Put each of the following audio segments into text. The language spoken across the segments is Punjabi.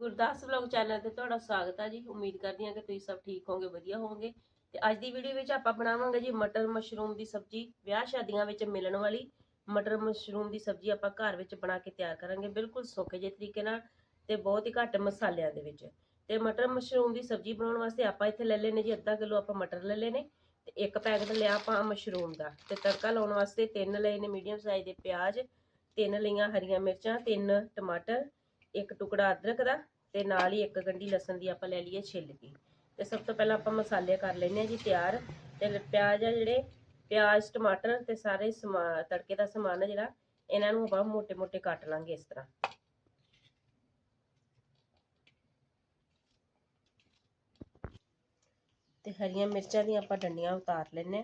ਗੁਰਦਾਸ ਵਲੌਗ ਚੈਨਲ ਤੇ ਤੁਹਾਡਾ ਸਵਾਗਤ ਹੈ ਜੀ। ਉਮੀਦ ਕਰਦੀ ਹਾਂ ਕਿ ਤੁਸੀਂ ਸਭ ਠੀਕ ਹੋਵੋਗੇ, ਵਧੀਆ ਹੋਵੋਗੇ। ਤੇ ਅੱਜ ਦੀ ਵੀਡੀਓ ਵਿੱਚ ਆਪਾਂ ਬਣਾਵਾਂਗੇ ਜੀ ਮਟਰ ਮਸ਼ਰੂਮ ਦੀ ਸਬਜ਼ੀ। ਵਿਆਹ ਸ਼ਾਦੀਆਂ ਵਿੱਚ ਮਿਲਣ ਵਾਲੀ ਮਟਰ ਮਸ਼ਰੂਮ ਦੀ ਸਬਜ਼ੀ ਆਪਾਂ ਘਰ ਵਿੱਚ ਬਣਾ ਕੇ ਤਿਆਰ ਕਰਾਂਗੇ ਬਿਲਕੁਲ ਸੌਖੇ ਜਿਹੇ ਤਰੀਕੇ ਨਾਲ ਤੇ ਬਹੁਤ ਹੀ ਘੱਟ ਮਸਾਲਿਆਂ ਦੇ ਵਿੱਚ। ਤੇ ਮਟਰ ਮਸ਼ਰੂਮ ਦੀ ਸਬਜ਼ੀ ਬਣਾਉਣ ਵਾਸਤੇ ਆਪਾਂ ਇੱਥੇ ਲੈ ਲੈਨੇ ਜੀ ਅੱਧਾ ਕਿਲੋ ਆਪਾਂ ਮਟਰ ਲੈ ਲਏ ਨੇ ਤੇ ਇੱਕ ਪੈਕਟ ਲਿਆ ਆਪਾਂ ਮਸ਼ਰੂਮ ਦਾ। ਤੇ ਤੜਕਾ ਲਾਉਣ ਵਾਸਤੇ ਤਿੰਨ ਲਏ ਨੇ ਮੀਡੀਅਮ ਸਾਈਜ਼ ਦੇ ਪਿਆਜ਼, ਤਿੰਨ ਲਈਆਂ ਹਰੀਆਂ ਮਿਰਚਾਂ, ਤਿੰਨ ਟਮਾਟਰ ਇੱਕ ਟੁਕੜਾ ਅਦਰਕ ਦਾ ਤੇ ਨਾਲ ਹੀ ਇੱਕ ਗੰਢੀ ਲਸਣ ਦੀ ਆਪਾਂ ਲੈ ਲਈਏ ਛਿੱਲ ਕੇ। ਤੇ ਸਭ ਤੋਂ ਪਹਿਲਾਂ ਆਪਾਂ ਮਸਾਲੇ ਕਰ ਲੈਨੇ ਆ ਜੀ ਤਿਆਰ। ਤੇ ਪਿਆਜ਼ ਆ ਜਿਹੜੇ, ਪਿਆਜ਼, ਟਮਾਟਰ ਤੇ ਸਾਰੇ ਤੜਕੇ ਦਾ ਸਮਾਨ ਆ ਜਿਹੜਾ, ਇਹਨਾਂ ਨੂੰ ਆਪਾਂ ਮੋٹے-ਮੋٹے ਕੱਟ ਲਾਂਗੇ ਇਸ ਤਰ੍ਹਾਂ। ਤੇ ਹਰੀਆਂ ਮਿਰਚਾਂ ਦੀਆਂ ਆਪਾਂ ਡੰਡੀਆਂ ਉਤਾਰ ਲੈਨੇ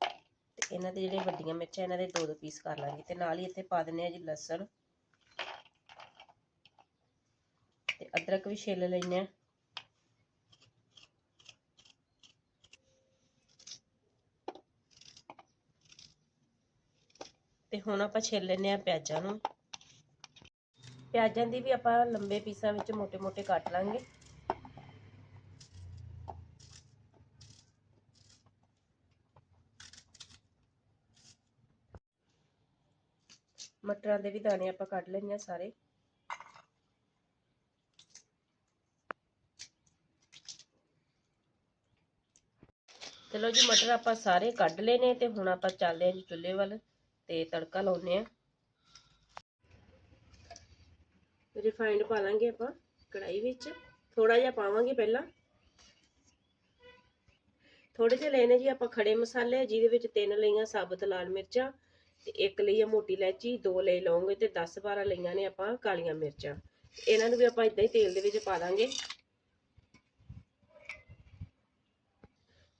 ਤੇ ਇਹਨਾਂ ਦੇ ਜਿਹੜੇ ਵੱਡੀਆਂ ਮਿਰਚਾਂ, ਇਹਨਾਂ ਦੇ ਦੋ ਦੋ ਪੀਸ ਕਰ ਲਾਂਗੇ। ਤੇ ਨਾਲ ਹੀ ਇੱਥੇ ਪਾ ਦਿੰਨੇ ਆ ਜੀ ਲਸਣ। ਅਦਰਕ ਵੀ ਛਿੱਲ ਲੈਨੇ ਆ ਤੇ ਹੁਣ ਆਪਾਂ ਛਿੱਲ ਲੈਨੇ ਆ ਪਿਆਜ਼ਾਂ ਨੂੰ। ਪਿਆਜ਼ਾਂ ਦੀ ਵੀ ਆਪਾਂ ਲੰਬੇ ਪੀਸਾਂ ਵਿੱਚ ਮੋٹے-ਮੋٹے ਕੱਟ ਲਾਂਗੇ। ਮਟਰਾਂ ਦੇ ਵੀ ਦਾਣੇ ਆਪਾਂ ਕੱਢ ਲੈਣੇ ਆ ਸਾਰੇ। ਚਲੋ ਜੀ, ਮਟਰ ਆਪਾਂ ਸਾਰੇ ਕੱਢ ਲਏ ਨੇ ਤੇ ਹੁਣ ਆਪਾਂ ਚੱਲਦੇ ਹਾਂ ਜੀ ਚੁੱਲ੍ਹੇ ਵੱਲ ਤੇ ਤੜਕਾ ਲਾਉਨੇ ਆ ਰਿਫਾਈਂਡ ਪਾ ਲਾਂਗੇ ਆਪਾਂ ਕੜਾਈ ਵਿੱਚ। ਥੋੜਾ ਜਿਹਾ ਪਾਵਾਂਗੇ ਪਹਿਲਾਂ। ਥੋੜੇ ਜਿਹੇ ਲੈਣੇ ਜੀ ਆਪਾਂ ਖੜੇ ਮਸਾਲੇ, ਜਿਹਦੇ ਵਿੱਚ ਤਿੰਨ ਲਈਆਂ ਸਾਬਤ ਲਾਲ ਮਿਰਚਾਂ ਤੇ ਇੱਕ ਲਈ ਆ ਮੋਟੀ ਇਲਾਇਚੀ, ਦੋ ਲਈ ਲੌਂਗ ਤੇ 10 12 ਲਈਆਂ ਨੇ ਆਪਾਂ ਕਾਲੀਆਂ ਮਿਰਚਾਂ। ਇਹਨਾਂ ਨੂੰ ਵੀ ਆਪਾਂ ਇਦਾਂ ਹੀ ਤੇਲ ਦੇ ਵਿੱਚ ਪਾ ਦਾਂਗੇ।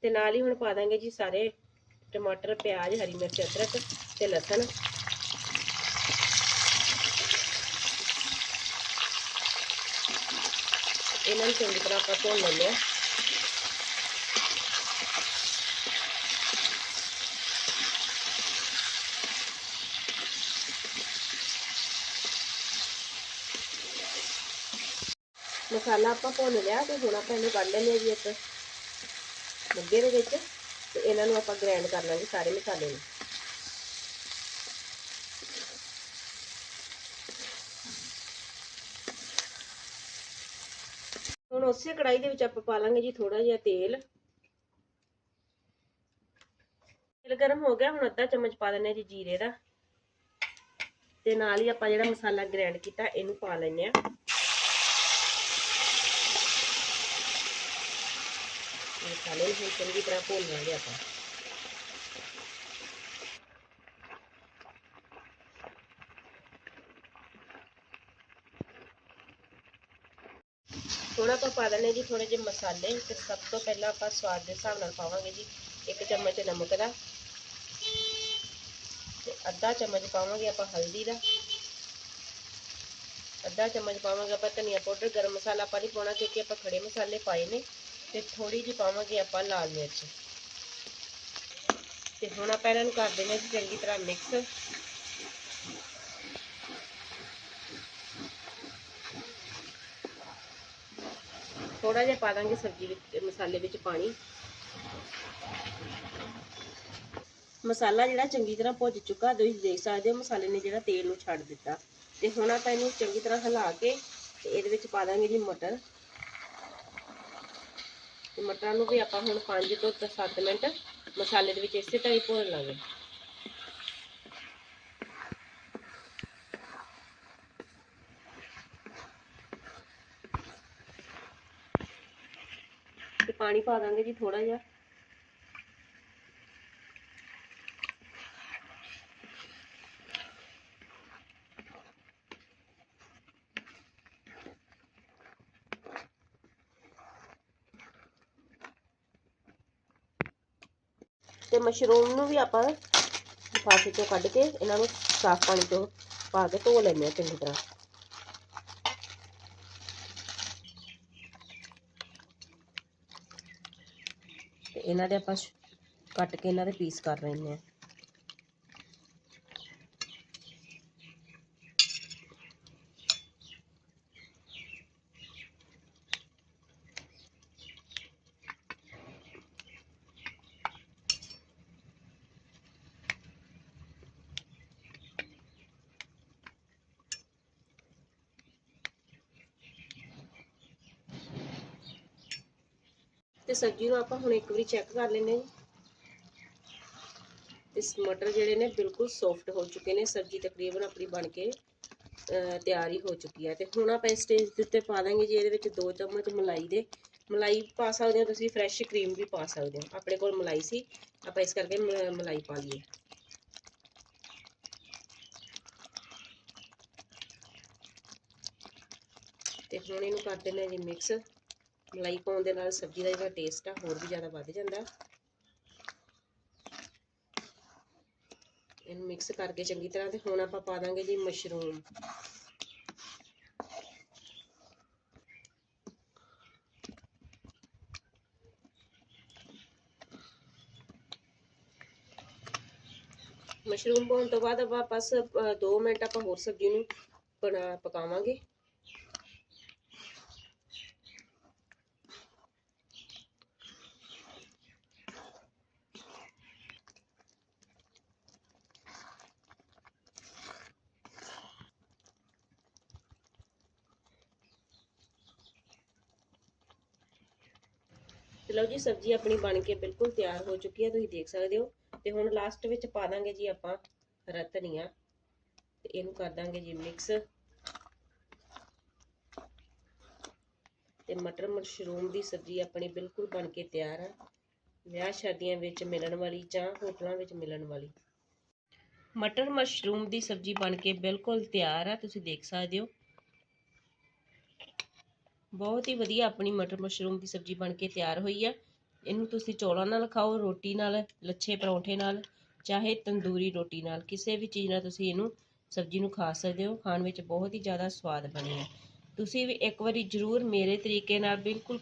ਤੇ ਨਾਲ ਹੀ ਹੁਣ ਪਾ ਦਾਂਗੇ ਜੀ ਸਾਰੇ ਟਮਾਟਰ, ਪਿਆਜ਼, ਹਰੀ ਮਿਰਚ, ਅਦਰਕ ਤੇ ਲਸਣ। ਇਹਨਾਂ ਨੂੰ ਚੰਗੀ ਤਰ੍ਹਾਂ ਆਪਾਂ ਭੁੰਨ ਲੈਂਦੇ ਹਾਂ। ਮਸਾਲਾ ਆਪਾਂ ਭੁੰਨ ਲਿਆ ਤੇ ਹੁਣ ਆਪਾਂ ਇਹਨੂੰ ਕੱਢ ਲੈਂਦੇ ਹਾਂ ਜੀ ਇੱਕ ਮੱਗੇ ਦੇ ਵਿੱਚ ਤੇ ਇਹਨਾਂ ਨੂੰ ਆਪਾਂ ਗ੍ਰਾਈਂਡ ਕਰ ਲਾਂਗੇ ਸਾਰੇ ਮਸਾਲੇ ਨੂੰ। ਹੁਣ ਉਸੇ ਕੜਾਈ ਦੇ ਵਿੱਚ ਆਪਾਂ ਪਾ ਲਾਂਗੇ ਜੀ ਥੋੜਾ ਜਿਹਾ ਤੇਲ। ਤੇਲ ਗਰਮ ਹੋ ਗਿਆ, ਹੁਣ ਅੱਧਾ ਚਮਚ ਪਾ ਦਿੰਦੇ ਜੀ ਜੀਰੇ ਦਾ। ਤੇ ਨਾਲ ਹੀ ਆਪਾਂ ਜਿਹੜਾ ਮਸਾਲਾ ਗ੍ਰਾਈਂਡ ਕੀਤਾ, ਇਹਨੂੰ ਪਾ ਲੈਂਦੇ ਆ ਮਸਾਲੇ ਨੂੰ ਹੁਣ ਚੰਗੀ ਤਰ੍ਹਾਂ ਭੁੰਨ ਲਾਂਗੇ ਆਪਾਂ ਥੋੜਾ ਆਪਾਂ ਪਾ ਦਿੰਦੇ ਜੀ ਥੋੜੇ ਜਿਹੇ ਮਸਾਲੇ ਤੇ ਸਭ ਤੋਂ ਪਹਿਲਾਂ ਆਪਾਂ ਸਵਾਦ ਦੇ ਹਿਸਾਬ ਨਾਲ ਪਾਵਾਂਗੇ ਜੀ ਇੱਕ ਚਮਚ ਨਮਕ ਦਾ ਤੇ ਅੱਧਾ ਚਮਚ ਪਾਵਾਂਗੇ ਆਪਾਂ ਹਲਦੀ ਦਾ ਅੱਧਾ ਚਮਚ ਪਾਵਾਂਗੇ ਆਪਾਂ ਧਨੀਆ ਪਾਊਡਰ ਗਰਮ ਮਸਾਲਾ ਆਪਾਂ ਨਹੀਂ ਪਾਉਣਾ ਕਿਉਂਕਿ ਆਪਾਂ ਖੜੇ ਮਸਾਲੇ ਪਾਏ ਨੇ ਤੇ ਥੋੜੀ ਜਿਹੀ ਪਾਵਾਂਗੇ ਆਪਾਂ ਲਾਲ ਮਿਰਚ। ਤੇ ਹੁਣ ਆਪਾਂ ਇਹਨਾਂ ਨੂੰ ਕਰ ਦੇਣਾ ਜੀ ਚੰਗੀ ਤਰ੍ਹਾਂ ਮਿਕਸ ਥੋੜਾ ਜਿਹਾ ਪਾ ਦਾਂਗੇ ਸਬਜ਼ੀ ਵਿੱਚ ਮਸਾਲੇ ਵਿੱਚ ਪਾਣੀ। ਮਸਾਲਾ ਜਿਹੜਾ ਚੰਗੀ ਤਰ੍ਹਾਂ ਭੁੱਜ ਚੁੱਕਾ, ਤੁਸੀਂ ਦੇਖ ਸਕਦੇ ਹੋ ਮਸਾਲੇ ਨੇ ਜਿਹੜਾ ਤੇਲ ਨੂੰ ਛੱਡ ਦਿੱਤਾ। ਤੇ ਹੁਣ ਆਪਾਂ ਇਹਨੂੰ ਚੰਗੀ ਤਰ੍ਹਾਂ ਹਿਲਾ ਕੇ ਤੇ ਇਹਦੇ ਵਿੱਚ ਪਾ ਦਾਂਗੇ ਜੀ ਮਟਰ। ਤੇ ਮਟਰਾਂ ਨੂੰ ਵੀ ਆਪਾਂ ਹੁਣ 5 ਤੋਂ 7 ਮਿੰਟ ਮਸਾਲੇ ਦੇ ਵਿੱਚ ਇਸੇ ਤਰ੍ਹਾਂ ਹੀ ਭੁੰਨ ਲਾਂਗੇ। ਤੇ ਪਾਣੀ ਪਾ ਦਾਂਗੇ ਜੀ ਥੋੜਾ ਜਿਹਾ। ਤੇ ਮਸ਼ਰੂਮ ਨੂੰ ਵੀ ਆਪਾਂ ਲਿਫਾਫੇ ਤੋਂ ਕੱਢ ਕੇ ਇਹਨਾਂ ਨੂੰ ਸਾਫ਼ ਪਾਣੀ ਤੋਂ ਪਾ ਕੇ ਧੋ ਲੈਂਦੇ ਹਾਂ ਚੰਗੀ ਤਰ੍ਹਾਂ। ਤੇ ਇਹਨਾਂ ਦੇ ਆਪਾਂ ਕੱਟ ਕੇ ਇਹਨਾਂ ਦੇ ਪੀਸ ਕਰ ਲੈਂਦੇ ਹਾਂ ਤੇ ਸਬਜ਼ੀ ਨੂੰ ਆਪਾਂ ਹੁਣ ਇੱਕ ਵਾਰੀ ਚੈੱਕ ਕਰ ਲੈਂਦੇ ਹਾਂ ਮਟਰ ਜਿਹੜੇ ਨੇ ਬਿਲਕੁਲ ਸੌਫਟ ਹੋ ਚੁੱਕੇ ਨੇ ਸਬਜ਼ੀ ਤਕਰੀਬਨ ਆਪਣੀ ਬਣ ਕੇ ਅਹ, ਹੋ ਚੁੱਕੀ ਹੈ। ਤੇ ਹੁਣ ਆਪਾਂ ਇਸ ਸਟੇਜ ਦੇ ਉੱਤੇ ਪਾ ਦਾਂਗੇ ਜੀ ਇਹਦੇ ਵਿੱਚ 2 ਚਮਚ ਮਲਾਈ ਦੇ। ਮਲਾਈ ਪਾ ਸਕਦੇ ਹੋ ਤੁਸੀਂ ਫਰੈਸ਼ ਕਰੀਮ ਵੀ ਪਾ ਸਕਦੇ ਹੋ। ਆਪਣੇ ਕੋਲ ਮਲਾਈ ਸੀ ਆਪਾਂ ਇਸ ਕਰਕੇ ਮ- ਮਲਾਈ ਪਾ ਲਈਏ। ਤੇ ਹੁਣ ਇਹਨੂੰ ਕਰ ਦਿੰਦੇ ਹਾਂ ਜੀ ਮਿਕਸ ਮਲਾਈ ਪਾਉਣ ਦੇ ਨਾਲ ਸਬਜ਼ੀ ਦਾ ਜਿਹੜਾ ਟੇਸਟ ਆ, ਹੋਰ ਵੀ ਜ਼ਿਆਦਾ ਵੱਧ ਜਾਂਦਾ। ਇਹਨੂੰ ਮਿਕਸ ਕਰਕੇ ਚੰਗੀ ਤਰ੍ਹਾਂ ਤੇ ਹੁਣ ਆਪਾਂ ਪਾ ਦਾਂਗੇ ਜੀ ਮਸ਼ਰੂਮ ਮਸ਼ਰੂਮ ਪਾਉਣ ਤੋਂ ਬਾਅਦ ਆਪਾਂ ਬਸ 2 ਮਿੰਟ ਆਪਾਂ ਹੋਰ ਸਬਜ਼ੀ ਨੂੰ ਬਣਾ, ਪਕਾਵਾਂਗੇ। ਤੇ ਲਓ ਜੀ, ਸਬਜ਼ੀ ਆਪਣੀ ਬਣ ਕੇ ਬਿਲਕੁਲ ਤਿਆਰ ਹੋ ਚੁੱਕੀ ਹੈ, ਤੁਸੀਂ ਦੇਖ ਸਕਦੇ ਹੋ। ਤੇ ਹੁਣ ਲਾਸਟ ਵਿੱਚ ਪਾ ਦਾਂਗੇ ਜੀ ਆਪਾਂ ਹਰਾ ਤੇ ਇਹਨੂੰ ਕਰ ਦਾਂਗੇ ਜੀ ਮਿਕਸ ਤੇ ਮਟਰ ਮਸ਼ਰੂਮ ਦੀ ਸਬਜ਼ੀ ਆਪਣੀ ਬਿਲਕੁਲ ਬਣ ਕੇ ਤਿਆਰ ਹੈ ਵਿਆਹ ਸ਼ਾਦੀਆਂ ਵਿੱਚ ਮਿਲਣ ਵਾਲੀ ਜਾਂ ਹੋਟਲਾਂ ਵਿੱਚ ਮਿਲਣ ਵਾਲੀ। ਮਟਰ ਮਸ਼ਰੂਮ ਦੀ ਸਬਜ਼ੀ ਬਣ ਕੇ ਬਿਲਕੁਲ ਤਿਆਰ ਹੈ ਤੁਸੀਂ ਦੇਖ ਸਕਦੇ ਹੋ। ਬਹੁਤ ਹੀ ਵਧੀਆ ਆਪਣੀ ਮਟਰ ਮਸ਼ਰੂਮ ਦੀ ਸਬਜ਼ੀ ਬਣ ਕੇ ਤਿਆਰ ਹੋਈ ਆ। ਇਹਨੂੰ ਤੁਸੀਂ ਚੌਲਾਂ ਨਾਲ ਖਾਓ, ਰੋਟੀ ਨਾਲ, ਲੱਛੇ ਪਰੌਂਠੇ ਨਾਲ, ਚਾਹੇ ਤੰਦੂਰੀ ਰੋਟੀ ਨਾਲ, ਕਿਸੇ ਵੀ ਚੀਜ਼ ਨਾਲ ਤੁਸੀਂ ਇਹਨੂੰ ਸਬਜ਼ੀ ਨੂੰ ਖਾ ਸਕਦੇ ਹੋ। ਖਾਣ ਵਿੱਚ ਬਹੁਤ ਹੀ ਜ਼ਿਆਦਾ ਸਵਾਦ ਬਣੀ ਹੈ ਤੁਸੀਂ ਵੀ ਇੱਕ ਵਾਰੀ ਜ਼ਰੂਰ ਮੇਰੇ ਤਰੀਕੇ ਨਾਲ, ਬਿਲਕੁਲ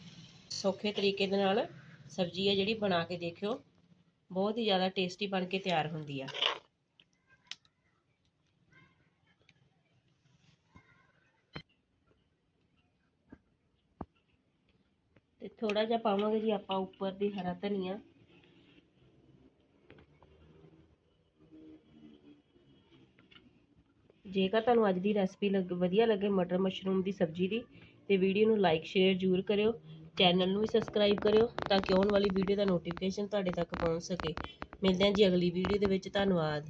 ਸੌਖੇ ਤਰੀਕੇ ਦੇ ਨਾਲ ਸਬਜ਼ੀ ਹੈ ਜਿਹੜੀ ਬਣਾ ਕੇ ਦੇਖਿਓ। ਬਹੁਤ ਹੀ ਜ਼ਿਆਦਾ ਟੇਸਟੀ ਬਣ ਕੇ ਤਿਆਰ ਹੁੰਦੀ ਆ। ਥੋੜਾ ਜਿਹਾ ਪਾਵਾਂਗੇ ਜੀ ਆਪਾਂ ਉੱਪਰ ਦੀ, ਹਰਾ ਧਨੀਆ। ਜੇਕਰ ਤੁਹਾਨੂੰ ਅੱਜ ਦੀ ਰੈਸਪੀ ਲੱਗ, ਵਧੀਆ ਲੱਗੇ ਮਟਰ ਮਸ਼ਰੂਮ ਦੀ ਸਬਜ਼ੀ ਦੀ, ਤੇ ਵੀਡੀਓ ਨੂੰ ਲਾਈਕ ਸ਼ੇਅਰ ਜ਼ਰੂਰ ਕਰਿਓ। ਚੈਨਲ ਨੂੰ ਵੀ ਸਬਸਕ੍ਰਾਈਬ ਕਰਿਓ, ਤਾਂ ਕਿ ਆਉਣ ਵਾਲੀ ਵੀਡੀਓ ਦਾ ਨੋਟੀਫਿਕੇਸ਼ਨ ਤੁਹਾਡੇ ਤੱਕ ਪਹੁੰਚ ਸਕੇ। ਮਿਲਦੇ ਹਾਂ ਜੀ ਅਗਲੀ ਵੀਡੀਓ ਦੇ ਵਿੱਚ, ਧੰਨਵਾਦ।